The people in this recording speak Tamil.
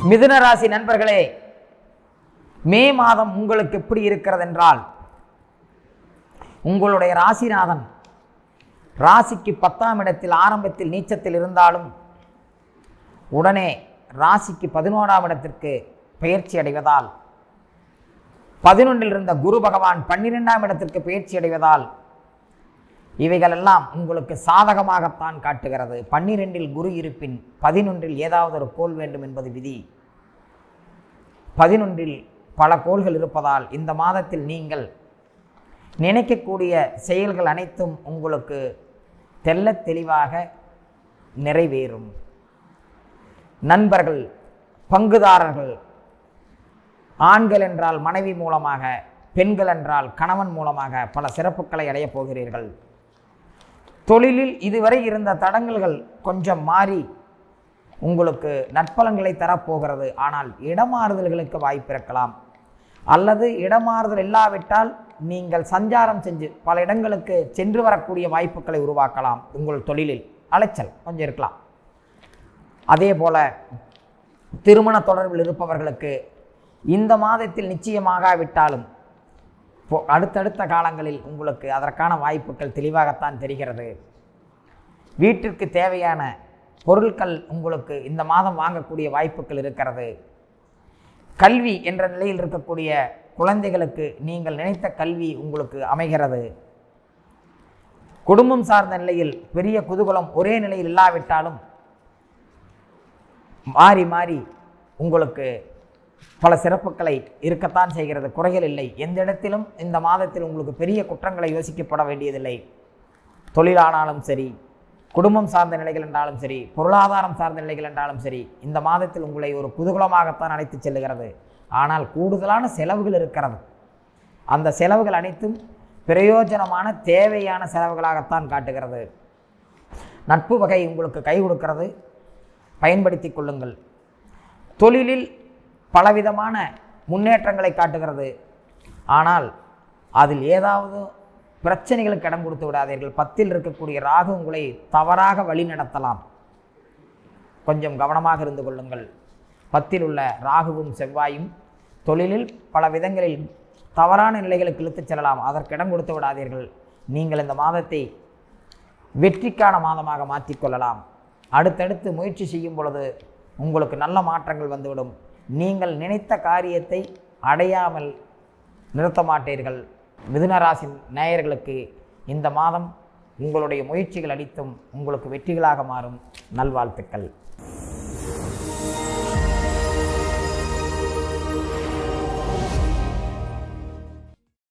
மிதுன ராசி நண்பர்களே மே மாதம் உங்களுக்கு எப்படி இருக்கிறது என்றால் உங்களுடைய ராசிநாதன் ராசிக்கு பத்தாம் இடத்தில் ஆரம்பத்தில் நீச்சத்தில் இருந்தாலும் உடனே ராசிக்கு பதினோராம் இடத்திற்கு பயிற்சி அடைவதால் பதினொன்றில் இருந்த குரு பகவான் பன்னிரெண்டாம் இடத்திற்கு பயிற்சி அடைவதால் இவைகளெல்லாம் உங்களுக்கு சாதகமாகத்தான் காட்டுகிறது. பன்னிரெண்டில் குரு இருப்பின் பதினொன்றில் ஏதாவது ஒரு கோல் வேண்டும் என்பது விதி. பதினொன்றில் பல கோள்கள் இருப்பதால் இந்த மாதத்தில் நீங்கள் நினைக்கக்கூடிய செயல்கள் அனைத்தும் உங்களுக்கு தெள்ளத் தெளிவாக நிறைவேறும். நண்பர்கள் பங்குதாரர்கள் ஆண்கள் என்றால் மனைவி மூலமாக பெண்கள் என்றால் கணவன் மூலமாக பல சிறப்புகளை அடையப் போகிறீர்கள். தொழிலில் இதுவரை இருந்த தடங்கல்கள் கொஞ்சம் மாறி உங்களுக்கு நற்பலன்களை தரப்போகிறது. ஆனால் இடமாறுதல்களுக்கு வாய்ப்பிருக்கலாம் அல்லது இடமாறுதல் இல்லாவிட்டால் நீங்கள் சஞ்சாரம் செஞ்சு பல இடங்களுக்கு சென்று வரக்கூடிய வாய்ப்புகளை உருவாக்கலாம் உங்கள் தொழிலில். அலைச்சல் கொஞ்சம் இருக்கலாம். அதே போல திருமண தொடர்பில் இருப்பவர்களுக்கு இந்த மாதத்தில் நிச்சயமாகாவிட்டாலும் அடுத்தடுத்த காலங்களில் உங்களுக்கு அதற்கான வாய்ப்புகள் தெளிவாகத்தான் தெரிகிறது. வீட்டிற்கு தேவையான பொருட்கள் உங்களுக்கு இந்த மாதம் வாங்கக்கூடிய வாய்ப்புகள் இருக்கிறது. கல்வி என்ற நிலையில் இருக்கக்கூடிய குழந்தைகளுக்கு நீங்கள் நினைத்த கல்வி உங்களுக்கு அமைகிறது. குடும்பம் சார்ந்த நிலையில் பெரிய குதூகலம் ஒரே நிலையில் இல்லாவிட்டாலும் மாறி மாறி உங்களுக்கு பல சிறப்புகளை இருக்கத்தான் செய்கிறது. குறைகள் இல்லை. எந்த இடத்திலும் இந்த மாதத்தில் உங்களுக்கு பெரிய குற்றங்களை யோசிக்கப்பட வேண்டியதில்லை. தொழிலானாலும் சரி குடும்பம் சார்ந்த நிலைகள் என்றாலும் சரி பொருளாதாரம் சார்ந்த நிலைகள் என்றாலும் சரி இந்த மாதத்தில் உங்களை ஒரு குதூகலமாகத்தான் அழைத்து செல்லுகிறது. ஆனால் கூடுதலான செலவுகள் இருக்கிறது. அந்த செலவுகள் அனைத்தும் பிரயோஜனமான தேவையான செலவுகளாகத்தான் காட்டுகிறது. நட்பு வகை உங்களுக்கு கை கொடுக்கிறது. பயன்படுத்தி கொள்ளுங்கள். தொழிலில் பலவிதமான முன்னேற்றங்களை காட்டுகிறது. ஆனால் அதில் ஏதாவது பிரச்சனைகளுக்கு இடம் கொடுத்து விடாதீர்கள். பத்தில் இருக்கக்கூடிய ராகு உங்களை தவறாக வழி நடத்தலாம். கொஞ்சம் கவனமாக இருந்து கொள்ளுங்கள். பத்தில் உள்ள ராகுவும் செவ்வாயும் தொழிலில் பல விதங்களில் தவறான நிலைகளுக்கு இழுத்துச் செல்லலாம். அதற்கு இடம் கொடுத்து விடாதீர்கள். நீங்கள் இந்த மாதத்தை வெற்றிக்கான மாதமாக மாற்றிக்கொள்ளலாம் அடுத்தடுத்து முயற்சி செய்யும் பொழுது உங்களுக்கு நல்ல மாற்றங்கள் வந்துவிடும். நீங்கள் நினைத்த காரியத்தை அடையாமல் நிறுத்த மாட்டீர்கள். மிதுனராசி நேயர்களுக்கு இந்த மாதம் உங்களுடைய முயற்சிகள் அளித்தும் உங்களுக்கு வெற்றிகளாக மாறும். நல்வாழ்த்துக்கள்.